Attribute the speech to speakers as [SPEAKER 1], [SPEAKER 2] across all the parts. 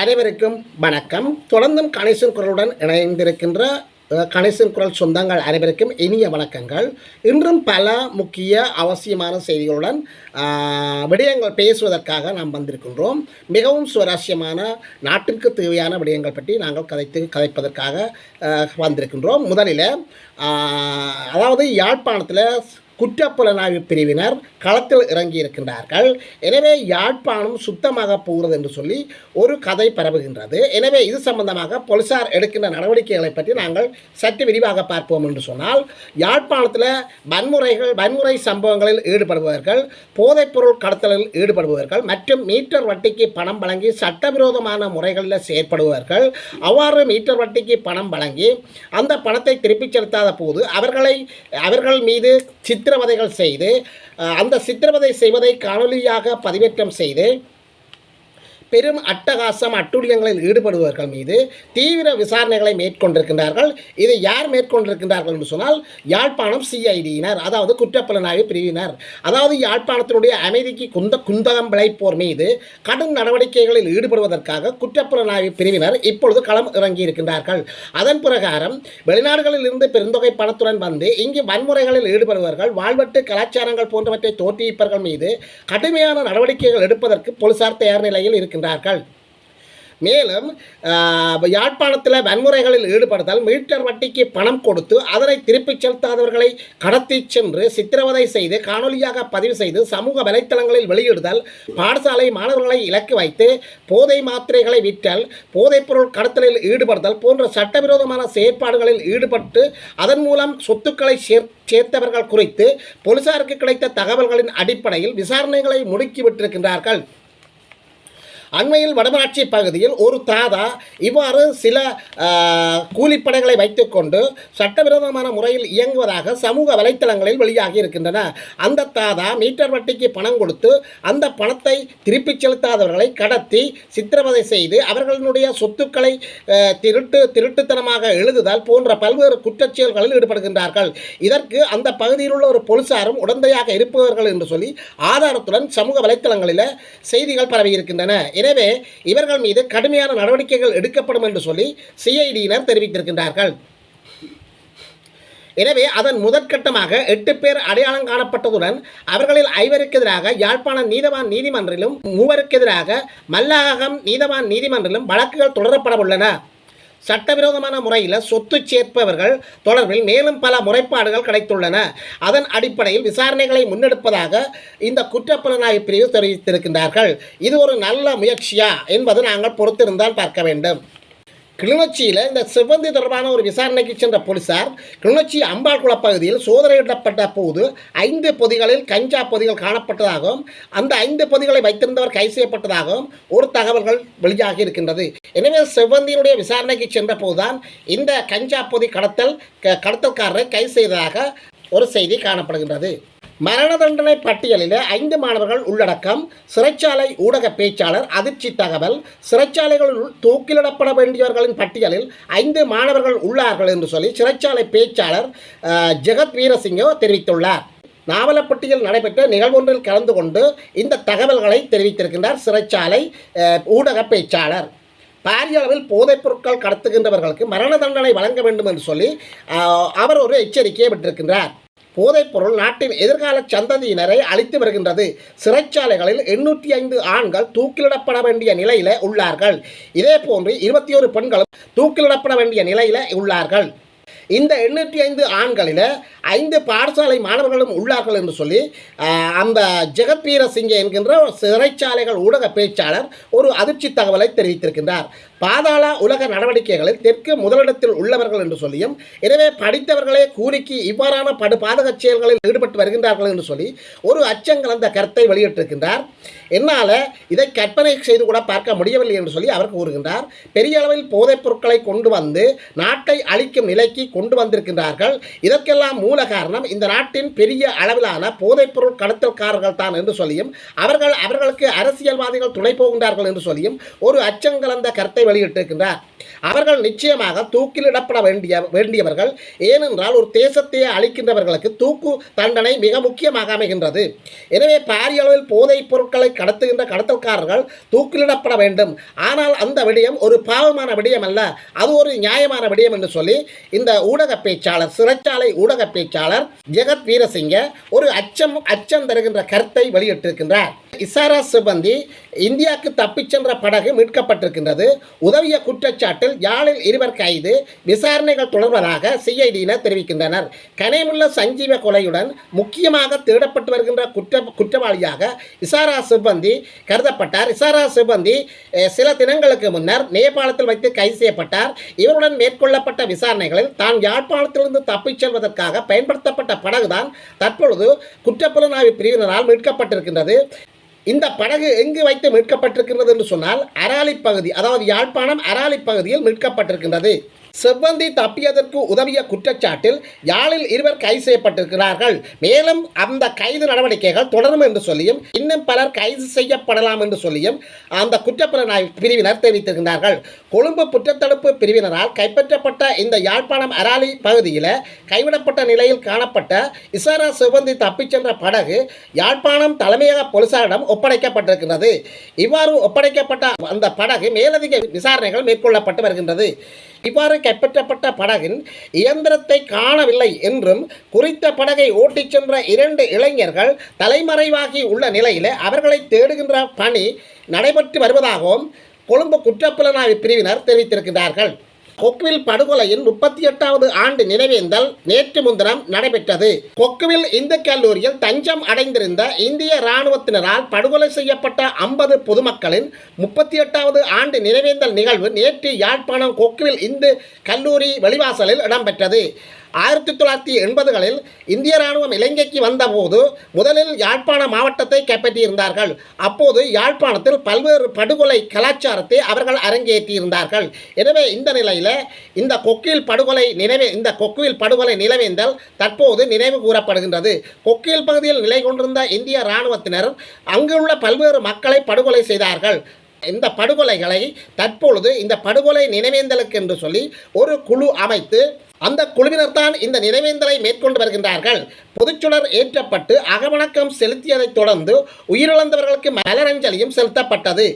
[SPEAKER 1] அனைவருக்கும் வணக்கம். தொடர்ந்தும் கணேசன் குரலுடன் இணைந்திருக்கின்ற கணேசன் குரல் சொந்தங்கள் அனைவருக்கும் இனிய வணக்கங்கள். இன்றும் பல முக்கிய அவசியமான செய்திகளுடன் விடயங்கள் பேசுவதற்காக நாம் வந்திருக்கின்றோம். மிகவும் சுவாரஸ்யமான நாட்டிற்கு தேவையான விடயங்கள் பற்றி நாங்கள் கதைத்து கதைப்பதற்காக வந்திருக்கின்றோம். முதலில் அதாவது யாழ்ப்பாணத்தில் குற்றப்புலனாய்வு பிரிவினர் களத்தில் இறங்கி இருக்கின்றார்கள் எனவே யாழ்ப்பாணம் சுத்தமாக போகிறது என்று சொல்லி ஒரு கதை பரவுகின்றது எனவே இது சம்பந்தமாக போலீசார் எடுக்கின்ற நடவடிக்கைகளை பற்றி நாங்கள் சற்று விரிவாக பார்ப்போம் என்று சொன்னால் யாழ்ப்பாணத்தில் வன்முறைகள் வன்முறை சம்பவங்களில் ஈடுபடுபவர்கள் போதைப்பொருள் கடத்தலில் ஈடுபடுபவர்கள் மற்றும் மீட்டர் வட்டிக்கு பணம் வழங்கி சட்டவிரோதமான முறைகளில் செயற்படுபவர்கள் அவ்வாறு மீட்டர் வட்டிக்கு பணம் வழங்கி அந்த பணத்தை திருப்பிச் செலுத்தாத போது அவர்களை அவர்கள் மீது சித்திரவதைகள் செய்து அந்த சித்திரவதை செய்வதை காணொலியாக பதிவேற்றம் செய்து பெரும் அட்டகாசம் அட்டுழியங்களில் ஈடுபடுபவர்கள் மீது தீவிர விசாரணைகளை மேற்கொண்டிருக்கின்றார்கள். இதை யார் மேற்கொண்டிருக்கின்றார்கள் என்று சொன்னால் யாழ்ப்பாணம் சிஐடியினர் அதாவது குற்றப்புலனாய்வு பிரிவினர். அதாவது யாழ்ப்பாணத்தினுடைய அமைதிக்கு குந்த குந்தகம் விளைப்போர் மீது கடும் நடவடிக்கைகளில் ஈடுபடுவதற்காக குற்றப்புலனாய்வு பிரிவினர் இப்பொழுது களம் இறங்கி இருக்கின்றார்கள் அதன் பிரகாரம் வெளிநாடுகளில் இருந்து பெருந்தொகை பணத்துடன் வந்து இங்கு வன்முறைகளில் ஈடுபடுபவர்கள் வாழ்வெட்டு கலாச்சாரங்கள் போன்றவற்றை தோற்றுவிப்பவர்கள் மீது கடுமையான நடவடிக்கைகள் எடுப்பதற்கு போலீசார் தயார் நிலையில் இருக்கின்றார்கள். மேலும் யாழ்ப்பாணத்தில் வன்முறைகளில் ஈடுபடுதல் மீட்டர் வட்டிக்கு பணம் கொடுத்து அதனை திருப்பிச் செலுத்தாதவர்களை கடத்தி சென்று சித்திரவதை செய்து காணொலியாக பதிவு செய்து சமூக வலைத்தளங்களில் வெளியிடுதல் பாடசாலை மாணவர்களை இலக்கு வைத்து போதை மாத்திரைகளை விற்றல் போதைப்பொருள் கடத்தலில் ஈடுபடுதல் போன்ற சட்டவிரோதமான செயற்பாடுகளில் ஈடுபட்டு அதன் மூலம் சொத்துக்களை சேர் சேர்த்தவர்கள் குறித்து போலீசாருக்கு கிடைத்த தகவல்களின் அடிப்படையில் விசாரணைகளை முடுக்கிவிட்டிருக்கின்றார்கள் அண்மையில் வடமராட்சி பகுதியில் ஒரு தாதா இவ்வாறு சில கூலிப்படைகளை வைத்துக்கொண்டு சட்டவிரோதமான முறையில் இயங்குவதாக சமூக வலைத்தளங்களில் வெளியாகி இருக்கின்றன. அந்த தாதா மீட்டர் வட்டிக்கு பணம் கொடுத்து அந்த பணத்தை திருப்பிச் செலுத்தாதவர்களை கடத்தி சித்திரவதை செய்து அவர்களுடைய சொத்துக்களை திருட்டு திருட்டுத்தனமாக எழுதுதல் போன்ற பல்வேறு குற்றச்செயல்களில் ஈடுபடுகின்றார்கள். இதற்கு அந்த பகுதியில் உள்ள ஒரு போலீசாரும் உடந்தையாக இருப்பவர்கள் என்று சொல்லி ஆதாரத்துடன் சமூக வலைத்தளங்களில் செய்திகள் பரவி இருக்கின்றன எனவே இவர்கள் மீது கடுமையான நடவடிக்கைகள் எடுக்கப்படும் என்று சொல்லி சிஐடியினர் தெரிவித்திருக்கின்றார்கள். எனவே அதன் முதற்கட்டமாக எட்டு பேர் அடையாளம் காணப்பட்டதுடன் அவர்களில் ஐவருக்கு எதிராக யாழ்ப்பாணம் நீதவான் நீதிமன்றிலும் மூவருக்கு எதிராக மல்லாகம் நீதவான் நீதிமன்றிலும் வழக்குகள் தொடரப்பட உள்ளன. சட்டவிரோதமான முறையில் சொத்து சேர்ப்பவர்கள் தொடர்பில் மேலும் பல முறைப்பாடுகள் கிடைத்துள்ளன. அதன் அடிப்படையில் விசாரணைகளை முன்னெடுப்பதாக இந்த குற்றப்புலனாய்வு பிரிவு தெரிவித்திருக்கின்றார்கள். இது ஒரு நல்ல முயற்சியா என்பது நாங்கள் பொறுத்திருந்தால் பார்க்க வேண்டும். கிளிநொச்சியில் இந்த சிவந்தி தொடர்பான ஒரு விசாரணைக்கு சென்ற போலீசார் கிளிநொச்சி அம்பாள்குள பகுதியில் சோதனையிடப்பட்ட போது ஐந்து பொதிகளில் கஞ்சா பொதிகள் காணப்பட்டதாகவும் அந்த ஐந்து பொதிகளை வைத்திருந்தவர் கைது செய்யப்பட்டதாகவும் ஒரு தகவல்கள் வெளியாகி இருக்கின்றது. எனவே சிவந்தியினுடைய விசாரணைக்கு சென்ற போதுதான் இந்த கஞ்சா பொதி கடத்தல் க- கடத்தல்காரரை கைது செய்ததாக ஒரு செய்தி காணப்படுகின்றது. மரண தண்டனை பட்டியலில் ஐந்து மாணவர்கள் உள்ளடக்கம் சிறைச்சாலை ஊடக பேச்சாளர் அதிர்ச்சி தகவல் சிறைச்சாலைகளுள் தூக்கிலிடப்பட வேண்டியவர்களின் பட்டியலில் ஐந்து மாணவர்கள் உள்ளார்கள் என்று சொல்லி சிறைச்சாலை பேச்சாளர் ஜெகத் வீரசிங்கோ தெரிவித்துள்ளார். நாவலப்பட்டியில் நடைபெற்ற நிகழ்வொன்றில் கலந்து கொண்டு இந்த தகவல்களை தெரிவித்திருக்கின்றார் சிறைச்சாலை ஊடக பேச்சாளர். பாரிய அளவில் போதைப் பொருட்கள் கடத்துகின்றவர்களுக்கு மரண தண்டனை வழங்க வேண்டும் என்று சொல்லி அவர் ஒரு எச்சரிக்கையை விட்டிருக்கின்றார். போதைப்பொருள் நாட்டின் எதிர்கால சந்ததியினரை அழித்து வருகின்றது. சிறைச்சாலைகளில் எண்ணூற்றி ஐந்து ஆண்கள் தூக்கிலிடப்பட வேண்டிய நிலையில உள்ளார்கள். இதே போன்று இருபத்தி ஒரு பெண்களும் தூக்கிலிடப்பட வேண்டிய நிலையில உள்ளார்கள். இந்த எண்ணூற்றி ஐந்து ஆண்களில் ஐந்து பாடசாலை மாணவர்களும் உள்ளார்கள் என்று சொல்லி அந்த ஜெகத்வீர சிங்கே என்கின்ற ஒரு சிறைச்சாலைகள் ஊடக பேச்சாளர் ஒரு அதிர்ச்சி தகவலை தெரிவித்திருக்கின்றார். பாதாள உலக நடவடிக்கைகளில் தெற்கு முதலிடத்தில் உள்ளவர்கள் என்று சொல்லியும் எனவே படித்தவர்களே கூலிக்கு இவ்வாறான படு பாதக செயல்களில் ஈடுபட்டு வருகின்றார்கள் என்று சொல்லி ஒரு அச்சங்கலந்த கருத்தை வெளியிட்டிருக்கின்றார். என்னால் இதை கற்பனை செய்து கூட பார்க்க முடியவில்லை என்று சொல்லி அவர் கூறுகின்றார். பெரிய அளவில் போதைப் பொருட்களை கொண்டு வந்து நாட்டை அழிக்கும் நிலைக்கு கொண்டு வந்திருக்கின்றார்கள். இதற்கெல்லாம் மூல காரணம் இந்த நாட்டின் பெரிய அளவிலான போதைப்பொருள் கடத்தல்காரர்கள் தான் என்று சொல்லியும் அவர்கள் அவர்களுக்கு அரசியல்வாதிகள் துணை போகின்றார்கள் என்று சொல்லியும் ஒரு அச்சங்கலந்த கருத்தை வெளியிட்டிருக்கின்றார். அவர்கள் நிச்சயமாக தூக்கிலிடப்பட வேண்டிய வேண்டியவர்கள். ஏனென்றால் ஒரு தேசத்தையே அழிக்கின்றவர்களுக்கு தூக்கு தண்டனை மிக முக்கியமாக அமைகின்றது. எனவே பாரிய அளவில் போதைப் பொருட்களை கடத்துகின்ற கடத்தல்காரர்கள் தூக்கிலிடப்பட வேண்டும். ஆனால் அந்த விடயம் ஒரு பாவமான விடயம் அல்ல அது ஒரு நியாயமான விடயம் என்று சொல்லி இந்த ஊடக பேச்சாளர் சிறைச்சாலை ஊடக பேச்சாளர் ஜெகத் வீரசிங்க ஒரு அச்சம் அச்சம் தருகின்ற கருத்தை வெளியிட்டிருக்கின்றார். இசாரா சிபந்தி இந்தியாவுக்கு தப்பிச் சென்ற படகு மீட்கப்பட்டிருக்கின்றது. உதவிய குற்றச்சாட்டில் யாழில் இருவர் கைது விசாரணைகள் தொடர்வதாக சிஐடியினர் தெரிவிக்கின்றனர். கனேமுள்ள சஞ்சீவ கொலையுடன் முக்கியமாக தேடப்பட்டு வருகின்ற குற்ற குற்றவாளியாக இசாரா சிப்பந்தி கருதப்பட்டார். இசாரா சிப்பந்தி சில தினங்களுக்கு முன்னர் நேபாளத்தில் வைத்து கைது செய்யப்பட்டார். இவருடன் மேற்கொள்ளப்பட்ட விசாரணைகளில் தான் யாழ்ப்பாணத்திலிருந்து தப்பிச் செல்வதற்காக பயன்படுத்தப்பட்ட படகுதான் தற்பொழுது குற்றப்புலனாய்வு பிரிவினரால் மீட்கப்பட்டிருக்கின்றது. இந்த படகு எங்கு வைத்து மீட்கப்பட்டிருக்கின்றது என்று சொன்னால் அராலி பகுதி அதாவது யாழ்ப்பாணம் அராலி பகுதியில் மீட்கப்பட்டிருக்கின்றது. செவ்வந்தி தப்பியதற்கு உதவிய குற்றச்சாட்டில் யாழில் இருவர் கைது செய்யப்பட்டிருக்கிறார்கள். மேலும் அந்த கைது நடவடிக்கைகள் தொடரும் என்று சொல்லியும் இன்னும் பலர் கைது செய்யப்படலாம் என்று சொல்லியும் அந்த குற்றப்புலனாய்வு பிரிவினர் தெரிவித்திருக்கிறார்கள். கொழும்பு குற்றத்தடுப்பு பிரிவினரால் கைப்பற்றப்பட்ட இந்த யாழ்ப்பாணம் அராலி பகுதியில் கைவிடப்பட்ட நிலையில் காணப்பட்ட இசாரா சிவந்தி தப்பிச் சென்ற படகு யாழ்ப்பாணம் தலைமையக போலீசாரிடம் ஒப்படைக்கப்பட்டிருக்கிறது. இவ்வாறு ஒப்படைக்கப்பட்ட அந்த படகு மேலதிக விசாரணைகள் மேற்கொள்ளப்பட்டு வருகின்றது. இவ்வாறு கைப்பற்றப்பட்ட படகின் இயந்திரத்தை காணவில்லை என்றும் குறித்த படகை ஓட்டிச் சென்ற இரண்டு இளைஞர்கள் தலைமறைவாகி உள்ள நிலையில் அவர்களை தேடுகின்ற பணி நடைபெற்று வருவதாகவும் கொழும்பு குற்றப்புலனாய்வு பிரிவினர் தெரிவித்திருக்கிறார்கள் கொக்குவில் படுகொலையின் முப்பத்தி எட்டாவது ஆண்டு நினைவேந்தல் நேற்று முன்தினம் நடைபெற்றது. கொக்குவில் இந்து கல்லூரியில் தஞ்சம் அடைந்திருந்த இந்திய இராணுவத்தினரால் படுகொலை செய்யப்பட்ட ஐம்பது பொதுமக்களின் முப்பத்தி எட்டாவது ஆண்டு நினைவேந்தல் நிகழ்வு நேற்று யாழ்ப்பாணம் கொக்குவில் இந்து கல்லூரி வெளிவாசலில் இடம்பெற்றது. ஆயிரத்தி தொள்ளாயிரத்தி எண்பதுகளில் இந்திய ராணுவம் இலங்கைக்கு வந்தபோது முதலில் யாழ்ப்பாண மாவட்டத்தை கைப்பற்றியிருந்தார்கள். அப்போது யாழ்ப்பாணத்தில் பல்வேறு படுகொலை கலாச்சாரத்தை அவர்கள் அரங்கேற்றியிருந்தார்கள். எனவே இந்த நிலையில் இந்த கொக்கில் படுகொலை நினைவே இந்த கொக்குவில் படுகொலை நிலவேந்தல் தற்போது நினைவு கூறப்படுகின்றது. கொக்கில் பகுதியில் நிலை கொண்டிருந்த இந்திய இராணுவத்தினர் அங்குள்ள பல்வேறு மக்களை படுகொலை செய்தார்கள். இந்த படுகொலைகளை தற்பொழுது இந்த படுகொலை நினைவேந்தலுக்கு என்று சொல்லி ஒரு குழு அமைத்து அந்த குழுவினர்தான் இந்த நினைவேந்தலை மேற்கொண்டு வருகின்றார்கள். பொதுச்சுடர் ஏற்றப்பட்டு அகவணக்கம் செலுத்தியதைத் தொடர்ந்து உயிரிழந்தவர்களுக்கு மலரஞ்சலியும் செலுத்தப்பட்டது.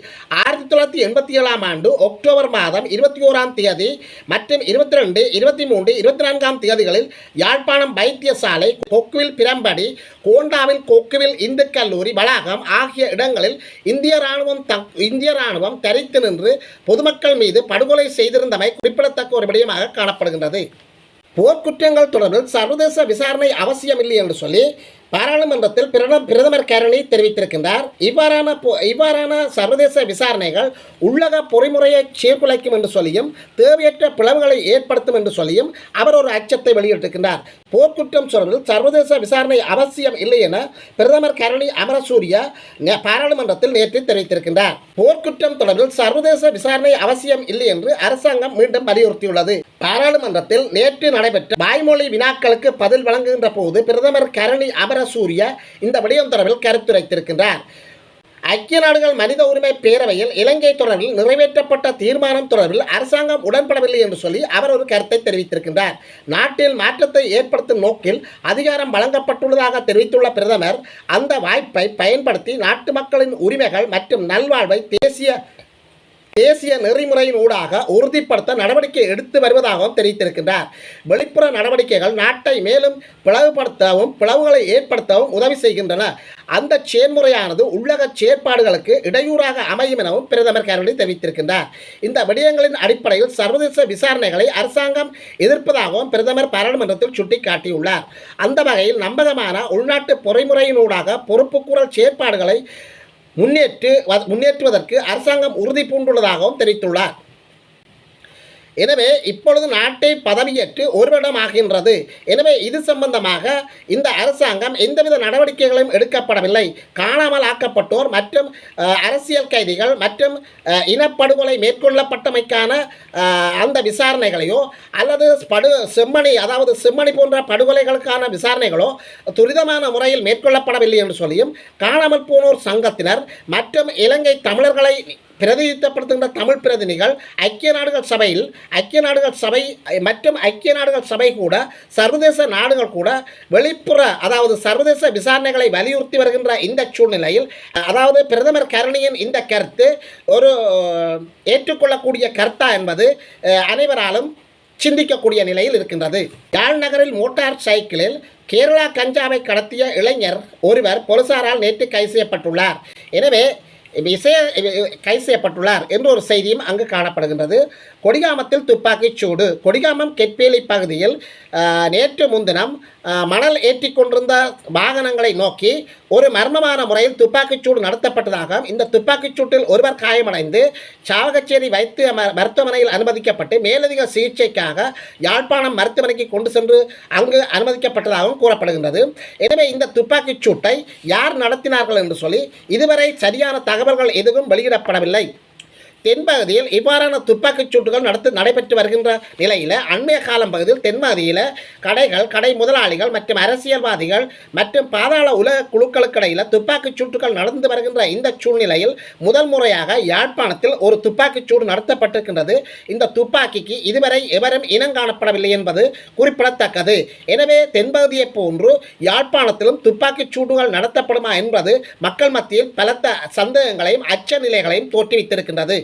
[SPEAKER 1] ஆயிரத்தி தொள்ளாயிரத்தி எண்பத்தி ஏழாம் ஆண்டு அக்டோபர் மாதம் இருபத்தி ஓராம் தேதி மற்றும் இருபத்தி ரெண்டு இருபத்தி மூன்று இருபத்தி நான்காம் தேதிகளில் யாழ்ப்பாணம் வைத்தியசாலை கொக்குவில் பிரம்படி கோண்டாவில் கொக்குவில் இந்து கல்லூரி வளாகம் ஆகிய இடங்களில் இந்திய ராணுவம் த இந்திய ராணுவம் தரித்து நின்று பொதுமக்கள் மீது படுகொலை செய்திருந்தமை குறிப்பிடத்தக்க ஒரு விடயமாக காணப்படுகின்றது. போர்க்குற்றங்கள் தொடர்பில் சர்வதேச விசாரணை அவசியமில்லை என்று சொல்லி பாராளுமன்றத்தில் பிரதமர் கரணி தெரிவித்திருக்கின்றார். இவ்வாறான இவ்வாறான சர்வதேச விசாரணைகள் உள்ளக பொறிமுறையை சீர்குலைக்கும் என்று சொல்லியும் தேவையற்ற பிளவுகளை ஏற்படுத்தும் என்று சொல்லியும் அவர் ஒரு அச்சத்தை வெளியிட்டிருக்கின்றார். போர்க்குற்றம் தொடர்பில் சர்வதேச விசாரணை அவசியம் இல்லை என பிரதமர் கரணி அமரசூரிய பாராளுமன்றத்தில் நேற்று தெரிவித்திருக்கின்றார். போர்க்குற்றம் தொடர்பில் சர்வதேச விசாரணை அவசியம் இல்லை என்று அரசாங்கம் மீண்டும் வலியுறுத்தியுள்ளது. பாராளுமன்றத்தில் நேற்று நடைபெற்ற வாய்மொழி வினாக்களுக்கு பதில் வழங்குகின்ற போது பிரதமர் கரணி அமரசூரிய இந்த விடயம் தொடர்பில் கருத்துரைத்திருக்கின்றார் ஐக்கிய நாடுகள் மனித உரிமை பேரவையில் இலங்கை தொடர்பில் நிறைவேற்றப்பட்ட தீர்மானம் தொடர்பில் அரசாங்கம் உடன்படவில்லை என்று சொல்லி அவர் ஒரு கருத்தை தெரிவித்திருக்கின்றார். நாட்டில் மாற்றத்தை ஏற்படுத்தும் நோக்கில் அதிகாரம் வழங்கப்பட்டுள்ளதாக தெரிவித்துள்ள பிரதமர் அந்த வாய்ப்பை பயன்படுத்தி நாட்டு மக்களின் உரிமைகள் மற்றும் நல்வாழ்வை தேசிய தேசிய நெறிமுறையின் ஊடாக உறுதிப்படுத்த நடவடிக்கை எடுத்து வருவதாகவும் தெரிவித்திருக்கின்றார். வெளிப்புற நடவடிக்கைகள் நாட்டை மேலும் பிளவுபடுத்தவும் பிளவுகளை ஏற்படுத்தவும் உதவி செய்கின்றன. அந்த செயல்முறையானது உள்ளக செயற்பாடுகளுக்கு இடையூறாக அமையும் எனவும் பிரதமர் கரடி தெரிவித்திருக்கின்றார். இந்த விடயங்களின் அடிப்படையில் சர்வதேச விசாரணைகளை அரசாங்கம் எதிர்ப்பதாகவும் பிரதமர் பாராளுமன்றத்தில் சுட்டிக்காட்டியுள்ளார். அந்த வகையில் நம்பகமான உள்நாட்டு பொறிமுறையினூடாக பொறுப்புக்கூறல் செயற்பாடுகளை முன்னேற்று வ- முன்னேற்றுவதற்கு அரசாங்கம் உறுதி பூண்டுள்ளதாகவும் தெரிவித்துள்ளார். எனவே இப்பொழுது நாட்டை பதவியேற்று ஒரு வருடம் ஆகின்றது எனவே இது சம்பந்தமாக இந்த அரசாங்கம் எந்தவித நடவடிக்கைகளும் எடுக்கப்படவில்லை. காணாமல் ஆக்கப்பட்டோர் மற்றும் அரசியல் கைதிகள் மற்றும் இனப்படுகொலை மேற்கொள்ளப்பட்டமைக்கான அந்த விசாரணைகளையோ அல்லது படு செம்மணி அதாவது செம்மணி போன்ற படுகொலைகளுக்கான விசாரணைகளோ துரிதமான முறையில் மேற்கொள்ளப்படவில்லை என்று சொல்லியும் காணாமல் போனோர் சங்கத்தினர் மற்றும் இலங்கை தமிழர்களை பிரதிநிதித்துவப்படுத்துகின்ற தமிழ் பிரதிநிதிகள் ஐக்கிய நாடுகள் சபையில் ஐக்கிய நாடுகள் சபை மற்றும் ஐக்கிய நாடுகள் சபை கூட சர்வதேச நாடுகள் கூட வெளிப்புற அதாவது சர்வதேச விசாரணைகளை வலியுறுத்தி வருகின்ற இந்த சூழ்நிலையில் அதாவது பிரதமர் கருணியின் இந்த கருத்து ஒரு ஏற்றுக்கொள்ளக்கூடிய கருத்தா என்பது அனைவராலும் சிந்திக்கக்கூடிய நிலையில் இருக்கின்றது. யாழ் நகரில் மோட்டார் சைக்கிளில் கேரளா கஞ்சாவை கடத்திய இளைஞர் ஒருவர் போலீசாரால் நேற்று கைது செய்யப்பட்டுள்ளார். எனவே இசை கைது செய்யப்பட்டுள்ளார் என்ற ஒரு செய்தியும் அங்கு காணப்படுகின்றது. கொடிகாமத்தில் துப்பாக்கிச் சூடு. கொடிகாமம் கெட்பேலி பகுதியில் நேற்று முன்தினம் மணல் ஏற்றி கொண்டிருந்த வாகனங்களை நோக்கி ஒரு மர்மமான முறையில் துப்பாக்கிச் சூடு நடத்தப்பட்டதாகவும் இந்த துப்பாக்கிச் சூட்டில் ஒருவர் காயமடைந்து சாவகச்சேரி வைத்திய ம- மருத்துவமனையில் அனுமதிக்கப்பட்டு மேலதிக சிகிச்சைக்காக யாழ்ப்பாணம் மருத்துவமனைக்கு கொண்டு சென்று அங்கு அனுமதிக்கப்பட்டதாகவும் கூறப்படுகின்றது. எனவே இந்த துப்பாக்கிச் சூட்டை யார் நடத்தினார்கள் என்று சொல்லி இதுவரை சரியான தகவல் தகவல்கள் எதுவும் வெளியிடப்படவில்லை. தென்பகுதியில் இவ்வாறான துப்பாக்கிச் சூட்டுகள் நடத்து நடைபெற்று வருகின்ற நிலையில் அண்மைய காலம் பகுதியில் தென்பகுதியில் கடைகள் கடை முதலாளிகள் மற்றும் அரசியல்வாதிகள் மற்றும் பாதாள உலக குழுக்களுக்கிடையில் துப்பாக்கிச் சூட்டுகள் நடந்து வருகின்ற இந்த சூழ்நிலையில் முதல் முறையாக யாழ்ப்பாணத்தில் ஒரு துப்பாக்கிச் சூடு நடத்தப்பட்டிருக்கின்றது. இந்த துப்பாக்கிக்கு இதுவரை எவரும் இனம் காணப்படவில்லை என்பது குறிப்பிடத்தக்கது. எனவே தென்பகுதியைப் போன்று யாழ்ப்பாணத்திலும் துப்பாக்கிச் சூடுகள் நடத்தப்படுமா என்பது மக்கள் மத்தியில் பலத்த சந்தேகங்களையும் அச்ச நிலைகளையும் தோற்றுவித்திருக்கின்றது.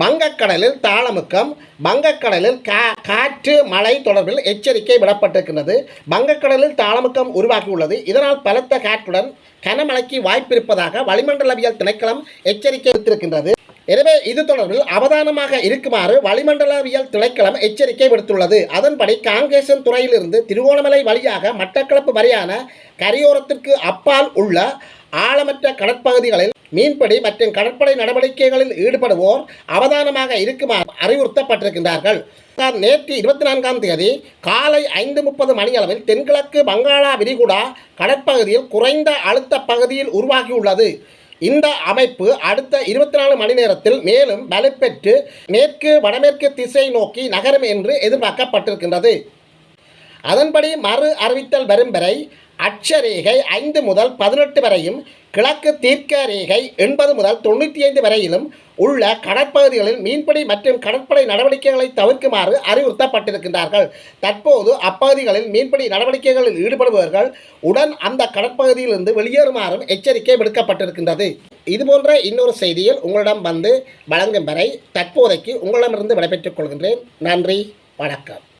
[SPEAKER 1] வங்கக்கடலில் தாளமுக்கம் வங்கக்கடலில் கா காற்று மழை தொடர்பில் எச்சரிக்கை விடப்பட்டிருக்கின்றது. வங்கக்கடலில் தாளமுக்கம் உருவாகியுள்ளது. இதனால் பலத்த காற்றுடன் கனமழைக்கு வாய்ப்பிருப்பதாக வளிமண்டலவியல் திணைக்களம் எச்சரிக்கை விடுத்திருக்கின்றது. எனவே இது தொடர்பில் அவதானமாக இருக்குமாறு வளிமண்டலவியல் திணைக்களம் எச்சரிக்கை விடுத்துள்ளது. அதன்படி காங்கேசன் துறையிலிருந்து திருகோணமலை வழியாக மட்டக்களப்பு வரையான கரையோரத்திற்கு அப்பால் உள்ள ஆழமற்ற கடற்பகுதிகளில் மீன்பிடி மற்றும் கடற்படை நடவடிக்கைகளில் ஈடுபடுவோர் அவதானமாக இருக்குமாறு அறிவுறுத்தப்பட்டிருக்கின்றார்கள். நேற்று இருபத்தி நான்காம் தேதி காலை ஐந்து முப்பது மணியளவில் தென்கிழக்கு வங்காளா விரிகுடா கடற்பகுதியில் குறைந்த அழுத்த பகுதியில் உருவாகியுள்ளது. இந்த அமைப்பு அடுத்த இருபத்தி நாலு மணி நேரத்தில் மேலும் வலுப்பெற்று மேற்கு வடமேற்கு திசை நோக்கி நகரும் என்று எதிர்பார்க்கப்பட்டிருக்கின்றது. அதன்படி மறு அறிவித்தல் வரும் வரை அட்சரேகை ஐந்து முதல் பதினெட்டு வரையும் கிழக்கு தீர்க்க ரேகை எண்பது முதல் தொண்ணூற்றி ஐந்து வரையிலும் உள்ள கடற்பகுதிகளில் மீன்பிடி மற்றும் கடற்படை நடவடிக்கைகளை தவிர்க்குமாறு அறிவுறுத்தப்பட்டிருக்கின்றார்கள். தற்போது அப்பகுதிகளில் மீன்பிடி நடவடிக்கைகளில் ஈடுபடுபவர்கள் உடன் அந்த கடற்பகுதியிலிருந்து வெளியேறுமாறும் எச்சரிக்கை விடுக்கப்பட்டிருக்கின்றது. இதுபோன்ற இன்னொரு செய்தியில் உங்களிடம் வந்து வழங்கும் வரை தற்போதைக்கு உங்களிடமிருந்து விடைபெற்றுக் கொள்கின்றேன். நன்றி வணக்கம்.